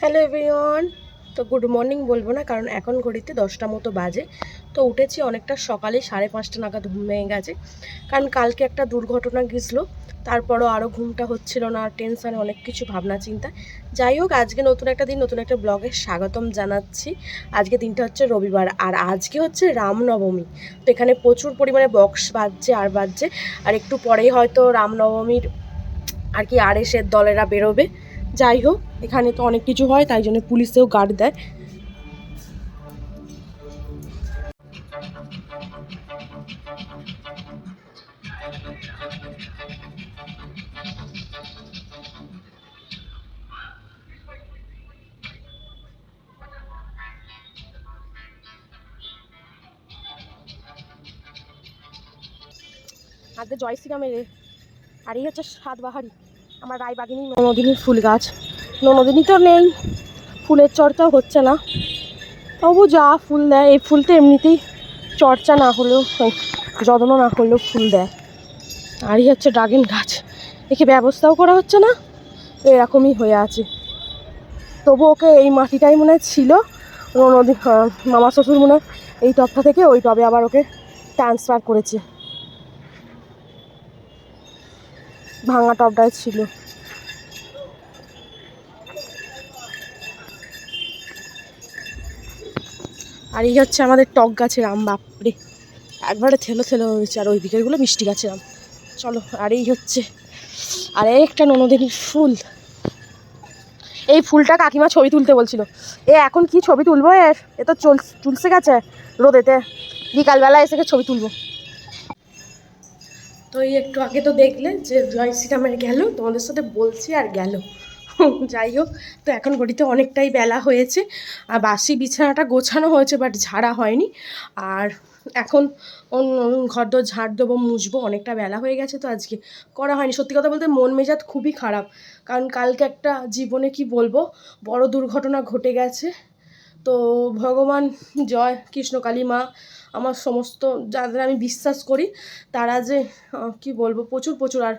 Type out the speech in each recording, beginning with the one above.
Hello everyone. তো good morning বলব না, কারণ এখন ঘড়িতে দশটা মতো বাজে। তো উঠেছি অনেকটা সকালে, সাড়ে পাঁচটা নাগাদ ঘুম ভেঙে গেছে। কারণ কালকে একটা দুর্ঘটনা গেছিল তারপরও আরও ঘুমটা হচ্ছিল না আর টেনশানে, অনেক কিছু ভাবনা, চিন্তা। যাই হোক, আজকে নতুন একটা দিন, নতুন একটা ব্লগে স্বাগতম জানাচ্ছি। আজকে দিনটা হচ্ছে রবিবার, আর আজকে হচ্ছে রামনবমী। তো এখানে প্রচুর পরিমাণে বক্স বাজছে, আর বাজছে। আর একটু পরেই হয়তো রামনবমীর আর কি আর এসের দলেরা বেরোবে। যাই হোক এখানে তো অনেক কিছু হয়, তাই জন্য পুলিশেও গার্ড দেয় হাতে জয় শ্রীরামের। আর এই হচ্ছে সাত বাহারি আমার রায়বাগিনী ননদিনীর ফুল গাছ ননদিনী তো নেই, ফুলের চর্চাও হচ্ছে না। তবু যা ফুল দেয়, এই ফুল তো এমনিতেই চর্চা না হলেও যত্ন না করলেও ফুল দেয়। আর এই হচ্ছে ড্রাগন গাছ। একে ব্যবস্থাও করা হচ্ছে না, এরকমই হয়ে আছে। তবু ওকে এই মাটিটাই মনে হয় ছিল নদী মামা শ্বশুর মনে হয় এই টবটা থেকে ওই টবে আবার ওকে ট্রান্সফার করেছে। ভাঙা টবটাই ছিল। আর এই হচ্ছে আমাদের টক গাছের আম, বাপরে। একবারে থেলো থেলো হয়েছে, আর ওই দিকেরগুলো মিষ্টি গাছের আম। চলো, আর এই হচ্ছে, আর একটা ননদিনীর ফুল। এই ফুলটা কাকিমা ছবি তুলতে বলছিল। এ, এখন কি ছবি তুলবো এর? এ তো চল, চুলসে গেছে রোদেতে। বিকালবেলা এসে ছবি তুলবো। তো এই একটু আগে তো দেখলে যে জয় শ্রীরামের গেল, তোমাদের সাথে বলছি আর গেল। যাই হোক, তো এখন ঘড়িতে অনেকটাই বেলা হয়েছে, আর বাসি বিছানাটা গোছানো হয়েছে বাট ঝাড়া হয়নি। আর এখন ঘরদোর ঝাড় দেবো, মুছবো, অনেকটা বেলা হয়ে গেছে তো আজকে করা হয়নি। সত্যি কথা বলতে মন মেজাজ খুবই খারাপ, কারণ কালকে একটা জীবনে কি বলব, বড় দুর্ঘটনা ঘটে গেছে। তো ভগবান, জয় কৃষ্ণকালী মা আমার সমস্ত যাদের আমি বিশ্বাস করি, তারা যে কি বলব, প্রচুর প্রচুর, আর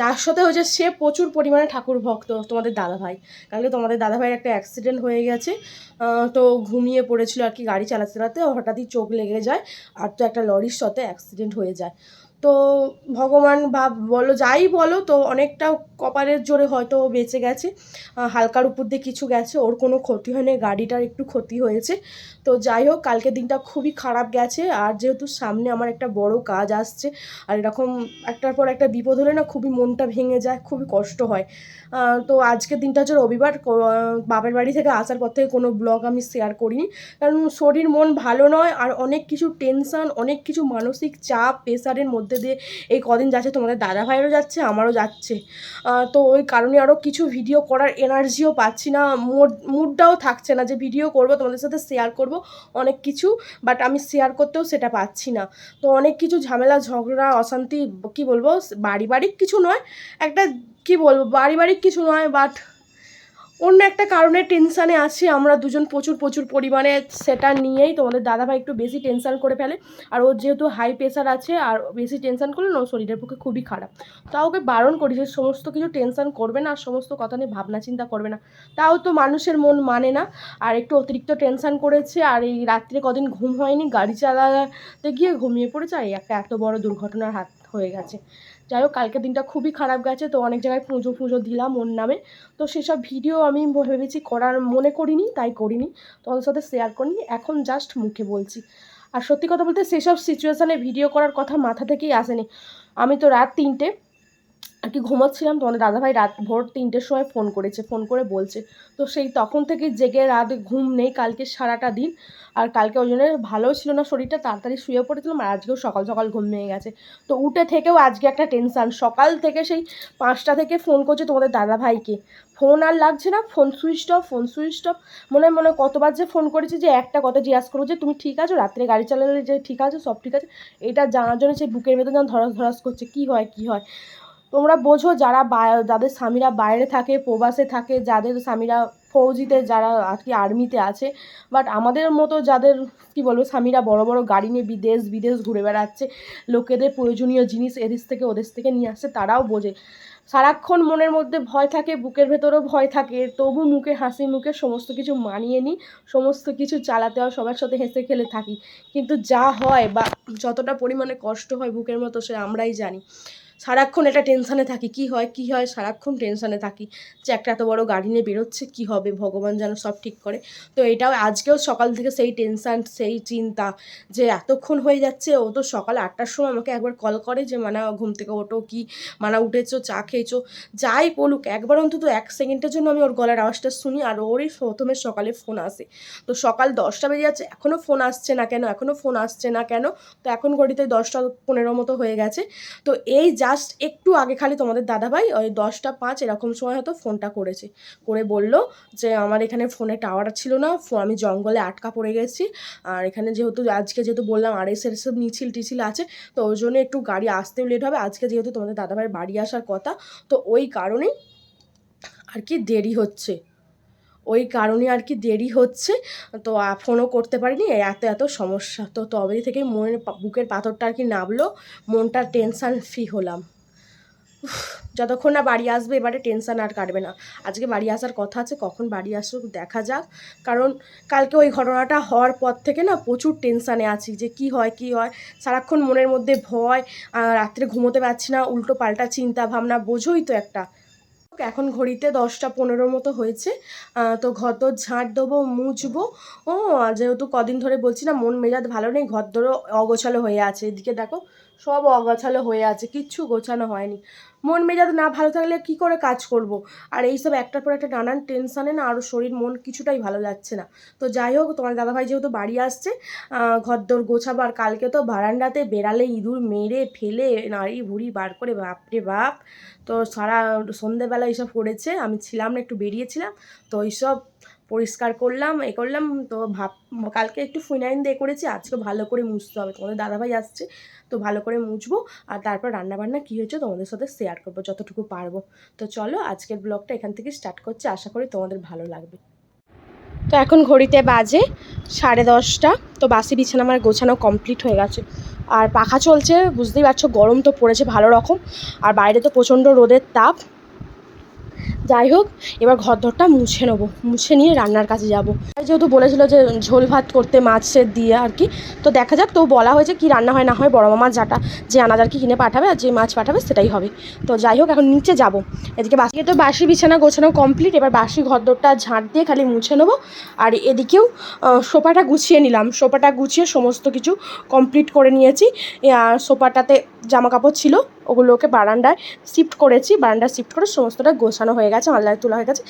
যার সাথে হয়েছে সে প্রচুর পরিমাণে ঠাকুর ভক্ত তোমাদের দাদাভাই। কালকে তোমাদের দাদাভাইয়ের একটা অ্যাক্সিডেন্ট হয়ে গেছে তো ঘুমিয়ে পড়েছিল আর কি গাড়ি চালাতে চালাতে, হঠাৎই চোখ লেগে যায়, আর তো একটা লরির সাথে অ্যাক্সিডেন্ট হয়ে যায়। তো ভগবান বা বলো, যাই বলো, তো অনেকটা কপালের জোরে হয়তো বেঁচে গেছে। হালকার উপর দিয়ে কিছু গেছে, ওর কোনো ক্ষতি হয়নি, গাড়িটার একটু ক্ষতি হয়েছে। তো যাই হোক কালকে দিনটা খুবই খারাপ গেছে, আর যেহেতু সামনে আমার একটা বড় কাজ আসছে, আর এরকম একটার পর একটা বিপদ হলে না খুবই মনটা ভেঙে যায়, খুবই কষ্ট হয়। তো আজকের দিনটা হচ্ছে রবিবার বাপের বাড়ি থেকে আসার পর থেকে কোনো ব্লগ আমি শেয়ার করিনি। কারণ শরীর মন ভালো নয়, আর অনেক কিছু টেনশন অনেক কিছু মানসিক চাপ প্রেশারের মধ্যে দিয়ে এই কদিন যাচ্ছে, তোমাদের দাদা ভাইয়েরও যাচ্ছে, আমারও যাচ্ছে। তো ওই কারণে আরও কিছু ভিডিও করার এনার্জিও পাচ্ছি না মুড মুডটাও থাকছে না যে ভিডিও করব, তোমাদের সাথে শেয়ার করব অনেক কিছু বাট আমি শেয়ার করতেও সেটা পাচ্ছি না। তো অনেক কিছু ঝামেলা, ঝগড়া, অশান্তি, কি বলব পারিবারিক কিছু নয়, একটা, কি বলব, বাড়ি পারিবারিক কিছু নয় বাট অন্য একটা কারণে টেনশানে আছি, আমরা দুজন প্রচুর প্রচুর পরিমাণে সেটা নিয়েই তোমাদের দাদাভাই একটু বেশি টেনশান করে ফেলে। আর ওর যেহেতু হাই প্রেশার আছে, আর বেশি টেনশান করলে ওর শরীরের পক্ষে খুবই খারাপ। তাও ওকে বারণ করি যে সমস্ত কিছু টেনশান করবে না, আর সমস্ত কথা নিয়ে ভাবনা চিন্তা করবে না। তাও তো মানুষের মন মানে না, আর একটু অতিরিক্ত টেনশান করেছে, আর এই রাত্রে কদিন ঘুম হয়নি, গাড়ি চালাতে গিয়ে ঘুমিয়ে পড়েছে, আর একটা এত বড় দুর্ঘটনার হাত হয়ে গেছে। যাই হোক কালকে দিনটা খুবই খারাপ গেছে, তো অনেক জায়গায় পুজো পুজো দিলাম ওর নামে। তো সেসব ভিডিও আমি ভেবেছি করার মনে করিনি, তাই করিনি। তোমাদের সাথে শেয়ার করিনি, এখন জাস্ট মুখে বলছি। আর সত্যি কথা বলতে সেসব সিচুয়েশানে ভিডিও করার কথা মাথা থেকেই আসেনি। আমি তো রাত তিনটে আর কি ঘুমাচ্ছিলাম, তোমাদের দাদাভাই রাত, ভোর তিনটের সময় ফোন করেছে ফোন করে বলছে। তো সেই তখন থেকে জেগে রাত ঘুম নেই, কালকে সারাটা দিন। আর কালকে ওই জন্য ভালোও ছিল না শরীরটা, তাড়াতাড়ি শুয়ে পড়েছিলাম আর আজকেও সকাল সকাল ঘুম ভেঙে গেছে। তো উঠে থেকেও আজকে একটা টেনশান সকাল থেকে সেই পাঁচটা থেকে ফোন করছে তোমাদের দাদাভাইকে। ফোন আর লাগছে না phone switch off phone switch off মনে মনে কতবার যে ফোন করেছি যে একটা কথা জিজ্ঞাসা করব যে, তুমি ঠিক আছো? রাত্রে গাড়ি চালালে যে ঠিক আছে? সব ঠিক আছে? এটা জানার জন্য সেই বুকের ভেতর যেন ধরাস ধরাস করছে, কী হয় কী হয়? তোমরা বোঝো যারা যাদের স্বামীরা বাইরে থাকে, প্রবাসে থাকে, যাদের স্বামীরা ফৌজিতে, যারা আর কি আর্মিতে আছে বাট আমাদের মতো যাদের, কি বলব, স্বামীরা বড় বড় গাড়ি নিয়ে বিদেশ বিদেশ ঘুরে বেড়াচ্ছে, লোকেদের প্রয়োজনীয় জিনিস এদেশ থেকে ওদেশ থেকে নিয়ে আসছে, তারাও বোঝে। সারাক্ষণ মনের মধ্যে ভয় থাকে, বুকের ভেতরেও ভয় থাকে, তবু মুখে হাসি, মুখে সমস্ত কিছু মানিয়ে নিই, সমস্ত কিছু চালাতে হয়, সবার সাথে হেসে খেলে থাকি। কিন্তু যা হয় বা যতটা পরিমাণে কষ্ট হয় বুকের মতো, সে আমরাই জানি। সারাক্ষণ এটা টেনশানে থাকি, কি হয় কি হয়, সারাক্ষণ টেনশানে থাকি যে একটা এত বড় গাড়ি নিয়ে বেরোচ্ছে, কি হবে, ভগবান যেন সব ঠিক করে। তো এটাও আজকেও সকাল থেকে সেই টেনশান, সেই চিন্তা যে এতক্ষণ হয়ে যাচ্ছে, ও তো সকাল আটটার সময় আমাকে একবার কল করে যে, মানা, ঘুম থেকে ওঠো, কি, মানা, উঠেছো, চা খেয়েছো? যাই বলুক, একবার অন্তত এক সেকেন্ডের জন্য আমি ওর গলার আওয়াজটা শুনি আর ওরই প্রথমে সকালে ফোন আসে। তো সকাল দশটা বেজে যাচ্ছে এখনও ফোন আসছে না কেন এখনও ফোন আসছে না কেন? তো এখন ঘড়িতে দশটা পনেরো মতো হয়ে গেছে। তো এই জাস্ট একটু আগে খালি তোমাদের দাদাভাই ওই দশটা পাঁচ এরকম সময় হয়তো ফোনটা করেছে। করে বলল যে, আমার এখানে ফোনে টাওয়ার ছিল না আমি জঙ্গলে আটকা পড়ে গেছি। আর এখানে যেহেতু, আজকে যেহেতু বললাম আড়াইশের সব মিছিল টিছিল আছে, তো ওই জন্য একটু গাড়ি আসতেও লেট হবে। আজকে যেহেতু তোমাদের দাদাভাইয়ের বাড়ি আসার কথা, তো ওই কারণেই আর কি দেরি হচ্ছে। ওই কারণে আর কি দেরি হচ্ছে। তো ফোনও করতে পারিনি। এত এত সমস্যা। তো তবে থেকে মনের বুকের পাথরটা আর কি নামলো। মনটা টেনশান ফ্রি হলাম। যতক্ষণ না বাড়ি আসবে, এবারে টেনশান আর কাটবে না। আজকে বাড়ি আসার কথা আছে, কখন বাড়ি আসুক, দেখা যাক। কারণ কালকে ওই ঘটনাটা হওয়ার পর থেকে না প্রচুর টেনশানে আছি যে কি হয় কি হয়। সারাক্ষণ মনের মধ্যে ভয় রাত্রে ঘুমোতে পারছি না, উল্টো পাল্টা চিন্তা ভাবনা, বোঝোই তো একটা। এখন ঘড়িতে দশটা পনেরো মতো হয়েছে। তো ঘর দর ঝাঁট দেবো, মুছবো। ও যেহেতু কদিন ধরে বলছি না, মন মেজাজ ভালো নেই, ঘর দরও অগোছালো হয়ে আছে। এদিকে দেখো, সব অগোছালো হয়ে আছে, কিচ্ছু গোছানো হয়নি। মন মেজাজ না ভালো থাকলে কি করে কাজ করব? আর এইসব একটার পর একটা নানান টেনশানে না আরও শরীর, মন কিছুটাই ভালো যাচ্ছে না। তো যাই হোক, তোমার দাদাভাই যেহেতু বাড়ি আসছে ঘরদোর গোছাবো। আর কালকে তো বারান্দাতে বেড়ালে ইঁদুর মেরে ফেলে নাড়ি ভুড়ি বার করে, বাপরে বাপ। তো সারা সন্ধেবেলা এইসব করেছে, আমি ছিলাম না, একটু বেরিয়েছিলাম, তো এইসব পরিষ্কার করলাম, এ করলাম, তো ভাব, কালকে একটু ফিনাইন দিয়ে করেছি, আজকে ভালো করে মুছতে হবে, তোমাদের দাদাভাই আসছে, তো ভালো করে মুছবো, আর তারপর রান্নাবান্না কী হয়েছে তোমাদের সাথে শেয়ার করব, যতটুকু পারব। তো চলো আজকের ব্লগটা এখান থেকে স্টার্ট করছি, আশা করি তোমাদের ভালো লাগবে। তো এখন ঘড়িতে বাজে সাড়ে দশটা, তো বাসি বিছানা আমার গোছানো কমপ্লিট হয়ে গেছে। আর পাখা চলছে, বুঝতেই পারছ গরম তো পড়েছে ভালো রকম, আর বাইরে তো প্রচণ্ড রোদের তাপ। যাই হোক, এবার ঘর ঘরদরটা মুছে নেব, মুছে নিয়ে রান্নার কাছে যাব। যেহেতু বলেছিল যে ঝোল ভাত করতে মাছের দিয়ে আর কি, তো দেখা যাক, তো বলা হয়েছে কি রান্না হয় না হয় বড় মামা যাটা যে আনাজ আর কি কিনে পাঠাবে আর যে মাছ পাঠাবে সেটাই হবে। তো যাই হোক, এখন নিচে যাব। এদিকে বাসিকে তো বাসি বিছানা গোছানো কমপ্লিট এবার বাসি ঘর ঘরদরটা ঝাঁট দিয়ে খালি মুছে নেব। আর এদিকেও সোফাটা গুছিয়ে নিলাম। সোফাটা গুছিয়ে সমস্ত কিছু কমপ্লিট করে নিয়েছি। আর সোফাটাতে জামা কাপড় ছিল, ওগুলোকে বারান্দায় শিফট করেছি। বারান্দায় শিফট করে সমস্তটা গোছানো হয়ে গেছে। আনলাইনে তোলা হয়ে গেছে।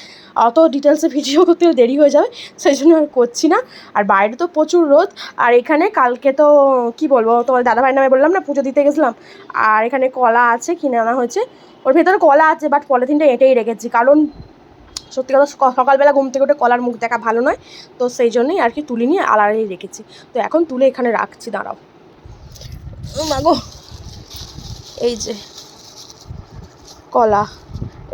অত ডিটেলসে ভিডিও করতেও দেরি হয়ে যাবে, সেই জন্য আর করছি না। আর বাইরে তো প্রচুর রোদ, আর এখানে কালকে তো, কি বলব, তোমার দাদাভাই নামে বললাম না, পুজো দিতে গেছিলাম। আর এখানে কলা আছে, কিনে আনা হয়েছে। ওর ভেতরে কলা আছে বাট পলিথিনটা এঁটেই রেখেছি। কারণ সত্যি কথা সকালবেলা ঘুম থেকে উঠে কলার মুখ দেখা ভালো নয়, তো সেই জন্যই আর কি তুলে নিয়ে আলাদাই রেখেছি। তো এখন তুলে এখানে রাখছি, দাঁড়াও। মাগো এই যে কলা।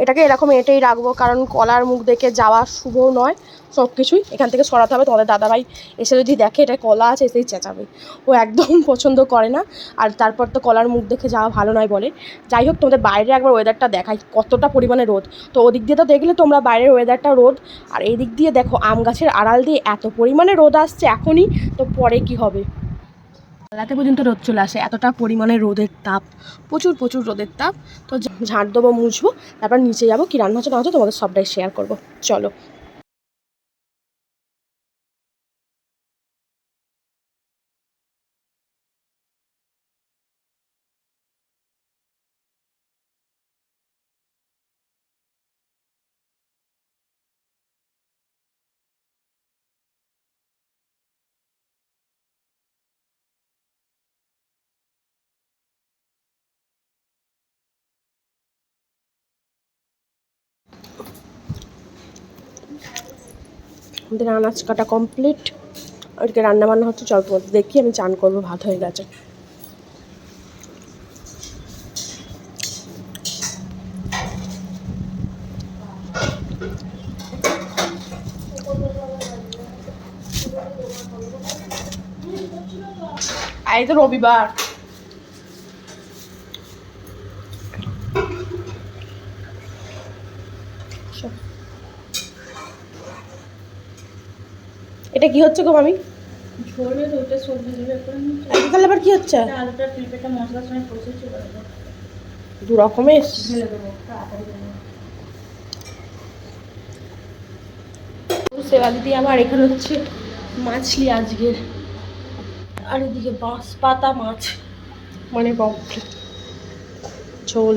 এটাকে এরকম এঁটেই রাখব, কারণ কলার মুখ দেখে যাওয়া শুভ নয় সব কিছুই এখান থেকে সরাতে হবে। তোমাদের দাদাভাই এসে যদি দেখে এটা কলা আছে, এসেই চেঁচাবে। ও একদম পছন্দ করে না, আর তারপর তো কলার মুখ দেখে যাওয়া ভালো নয় বলে। যাই হোক, তোমাদের বাইরে একবার ওয়েদারটা দেখাই, কতটা পরিমাণে রোদ। তো ওদিক দিয়ে তো দেখলে তোমরা বাইরের ওয়েদারটা রোদ, আর এই দিক দিয়ে দেখো আম গাছের আড়াল দিয়ে এত পরিমাণে রোদ আসছে এখনই, তো পরে কি হবে? রাতে পর্যন্ত রোদ চলে আসে। এতটা পরিমাণে রোদের তাপ, প্রচুর প্রচুর রোদের তাপ। তো ঝাঁট দেবো, মুছবো, তারপর নিচে যাব, কি রান্না হচ্ছে না হচ্ছে তোমাদের সবটাই শেয়ার করব। চলো। আমাদের আনাজ কাটা কমপ্লিট। ওইদিকে রান্না বান্না হচ্ছে, চল তোমাদের দেখি, আমি চান করব, ভাত হয়ে গেছে। আজ তো রবিবার। এটা কি হচ্ছে গো মামি? তাহলে আবার কি হচ্ছে? দু রকমের? সেবালি দিয়ে আবার এখানে হচ্ছে মাছলি আজকের আর এদিকে বাঁশ পাতা মাছ মানে বম্পি ঝোল।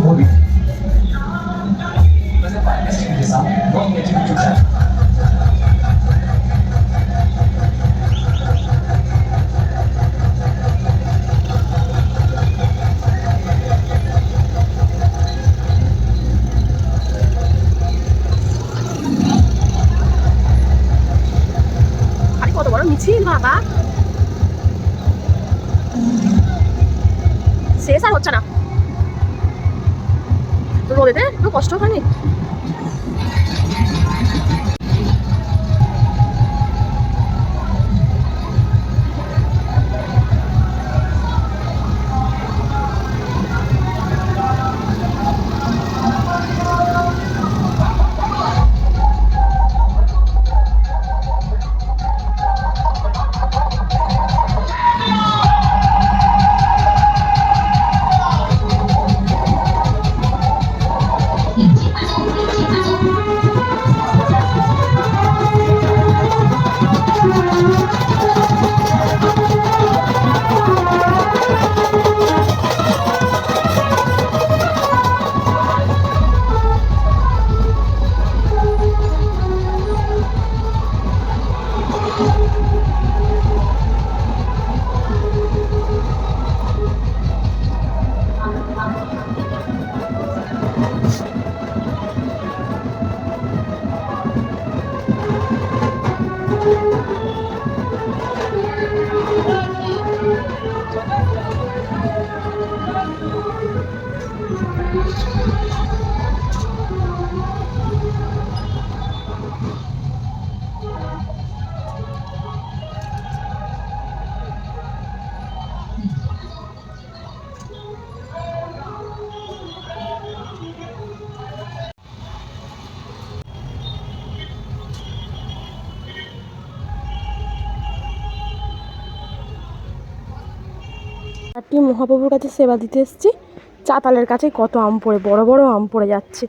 vou. Mas é pai, essa divisão, vamos medir একটি মহাপ্রভুর কাছে সেবা দিতে এসেছি। চাতালের কাছে কত আম পড়ে, বড় বড় আম পড়ে যাচ্ছে।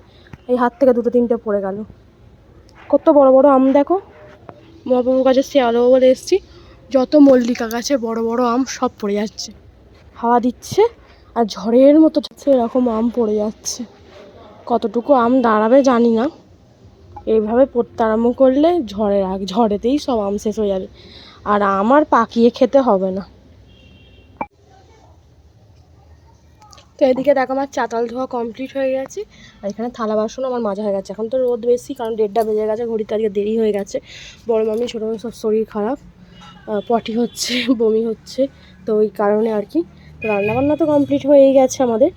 এই হাত থেকে দুটো তিনটে পড়ে গেল। কত বড় বড় আম দেখো। মহাপ্রভুর কাছে সেবা বলে এসেছি, যত মল্লিকা গাছে বড় বড় আম সব পড়ে যাচ্ছে। হাওয়া দিচ্ছে আর ঝড়ের মতো যাচ্ছে, এরকম আম পড়ে যাচ্ছে। কতটুকু আম দাঁড়াবে জানি না। এইভাবে পড়তে আরম্ভ করলে ঝড়ের আগ, ঝড়েতেই সব আম শেষ হয়ে যাবে। আর আমার পাকিয়ে খেতে হবে না। তো এদিকে দেখো আমার চাতাল ধোয়া কমপ্লিট হয়ে গেছে। আর এখানে থালা বাসন আমার মাজা হয়ে গেছে। এখন তো রোদ বেশি, কারণ দেড়টা বেজে গেছে, ঘড়িতে আজকে দেরি হয়ে গেছে। বড় মামি, ছোটো সব শরীর খারাপ পটি হচ্ছে, বমি হচ্ছে, তো ওই কারণে আর কি। তো রান্নাবান্না তো কমপ্লিট হয়েই গেছে আমাদের।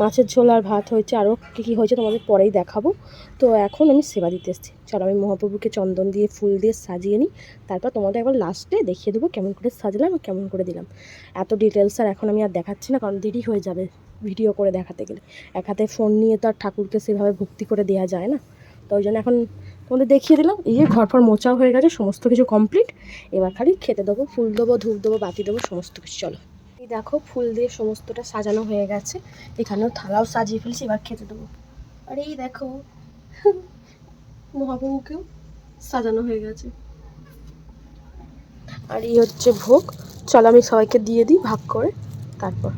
মাছের ঝোল আর ভাত হয়েছে। আরও কী কী হয়েছে তোমাদের পরেই দেখাবো। তো এখন আমি সেবা দিতে এসেছি। চলো আমি মহাপ্রভুকে চন্দন দিয়ে, ফুল দিয়ে সাজিয়ে নিই। তারপর তোমাদের একবার লাস্টে দেখিয়ে দেবো কেমন করে সাজলাম কেমন করে দিলাম। এত ডিটেলস আর এখন আমি আর দেখাচ্ছি না, কারণ দেরি হয়ে যাবে। ভিডিও করে দেখাতে গেলে। এক হাতে ফোন নিয়ে তো আর ঠাকুরকে সেভাবে ভক্তি করে দেওয়া যায় না। তো ওই জন্য এখন তোমাদের দেখিয়ে দিলাম, এই যে ঘর ফর মোচাও হয়ে গেছে, সমস্ত কিছু কমপ্লিট এবার খালি খেতে দেবো, ফুল দেবো, ধূপ দেবো, বাতি দেবো, সমস্ত কিছু, চলো। এই দেখো, ফুল দিয়ে সমস্তটা সাজানো হয়ে গেছে। এখানেও থালাও সাজিয়ে ফেলছি, এবার খেতে দেবো। আর এই দেখো, মহাপ্রভুকেও সাজানো হয়ে গেছে। আর এই হচ্ছে ভোগ। চলো আমি সবাইকে দিয়ে দিই ভাগ করে, তারপর।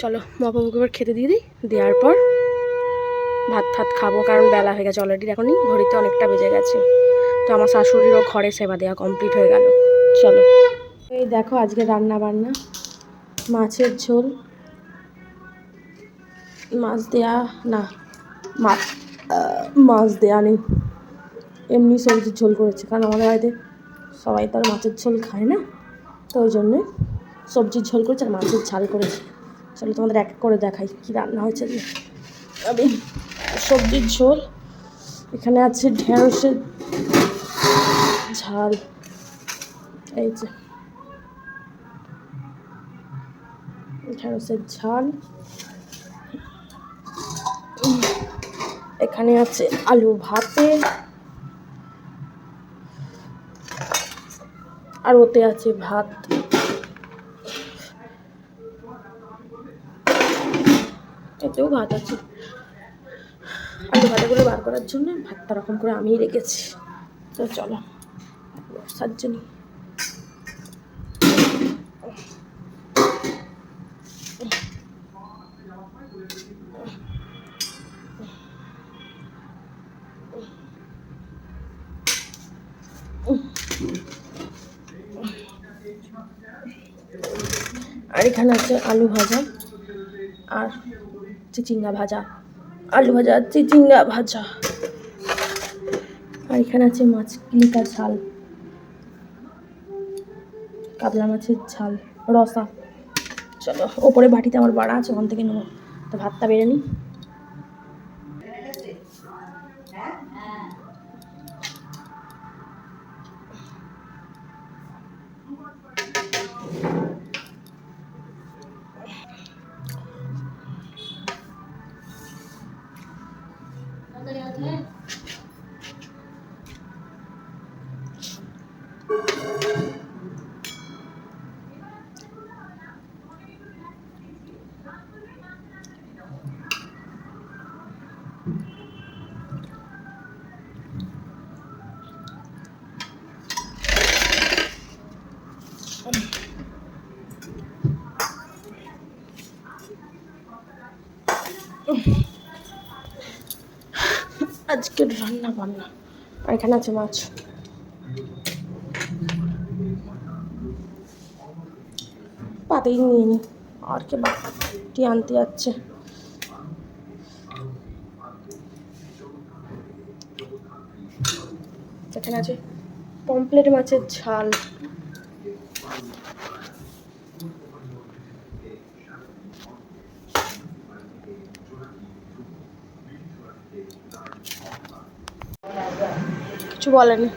চলো মহাপ্রভুকে এবার খেতে দিয়ে দিই। দেওয়ার পর ভাত ফাত খাব, কারণ বেলা হয়ে গেছে অলরেডি এখনই ঘড়িতে অনেকটা বেজে গেছে। তো আমার শাশুড়িরও ঘরে সেবা দেওয়া কমপ্লিট হয়ে গেল। চলো। এই দেখো, আজকে রান্না বান্না মাছের ঝোল। মাছ দেয়া, না মাছ মাছ দেয়া নেই। এমনি সবজির ঝোল করেছে, কারণ আমাদের বাড়িতে সবাই তো আর মাছের ঝোল খায় না। তো ওই জন্যে সবজির ঝোল করেছে আর মাছের ঝাল করেছে। চলো তোমাদের এক করে দেখাই কী রান্না হয়েছে। আমি সবজির ঝোল, এখানে আছে ঢেঁড়সের ঝাল, এই যে ঢেঁড়সের ঝাল। এখানে আছে আলু ভাতে। আর ওতে আছে ভাত। এতেও ভাত আছে। আলু ভাতাগুলো বার করার জন্য ভাতটা রকম করে আমিই রেখেছি। তো চলো, বর্ষার জন্য। আর এখানে আছে আলু ভাজা আর চিচিঙ্গা ভাজা, আলু ভাজা চিচিঙ্গা ভাজা। আর এখানে আছে মাছ কিলিকার ঝাল, কাতলা মাছের ঝাল, রসা। চলো, ওপরে বাটিতে আমার বাড়া আছে, ওখান থেকে নেব। তো ভাতটা বেড়ে নিই। আজকের রান্না বান্না। আর এখানে আছে মাছ। পাতেই নিয়ে আর কে বাটি আনতে যাচ্ছে। এখানে আছে পমপ্লেট মাছের ঝাল। কিছু বলেনি।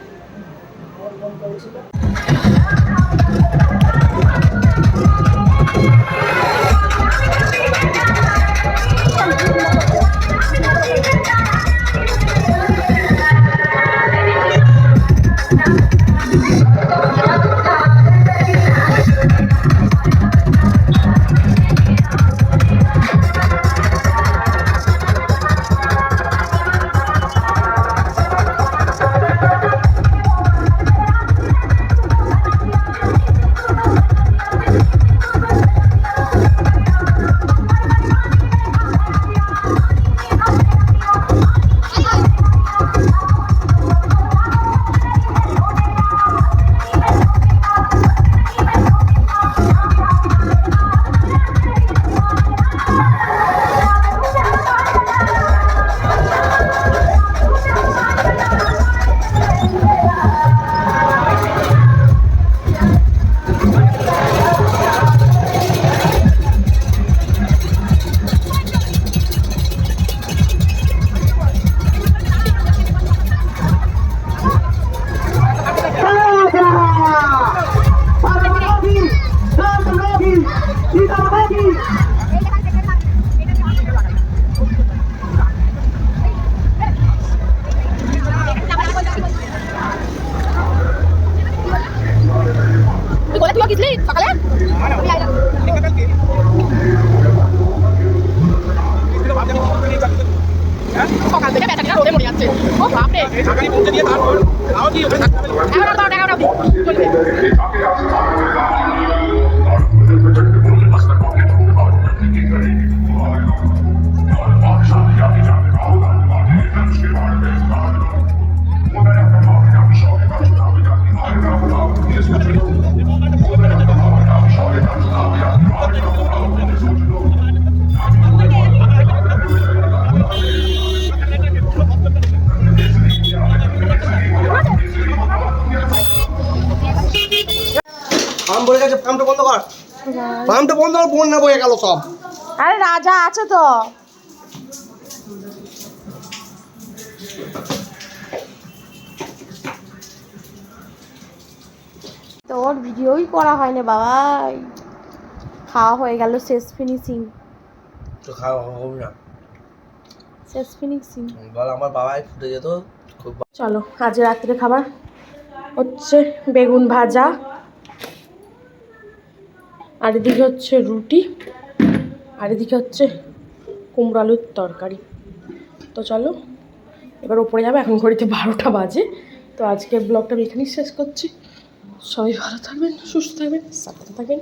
সকাল? থেকে বেচাকেনা রোদে মরে যাচ্ছে। ও বাপরে। হবে? এগারোটা বারোটা এগারোটা চলবে। পাম্পটা বন্ধ কর। পাম্পটা বন্ধ কর বন্যা বয়ে গেল সব। আরে রাজা আছে তো। তোর ভিডিওই করা হয় না বাবাই খাওয়া হয়ে গেল শেষ ফিনিশিং তো খাওয়া হবে না। শেষ ফিনিশিং বল আমার বাবাই ফুটে যেত খুব চলো আজ রাত্রে খাবার। হচ্ছে বেগুন ভাজা। আর এদিকে হচ্ছে রুটি, আর এদিকে হচ্ছে কুমড়ো আলুর তরকারি। তো চলো, এবার ওপরে যাবে, এখন ঘড়িতে বারোটা বাজে। তো আজকের ব্লগটা আমি এখানেই শেষ করছি। সবাই ভালো থাকবেন, সুস্থ থাকবেন সাথে থাকবেন।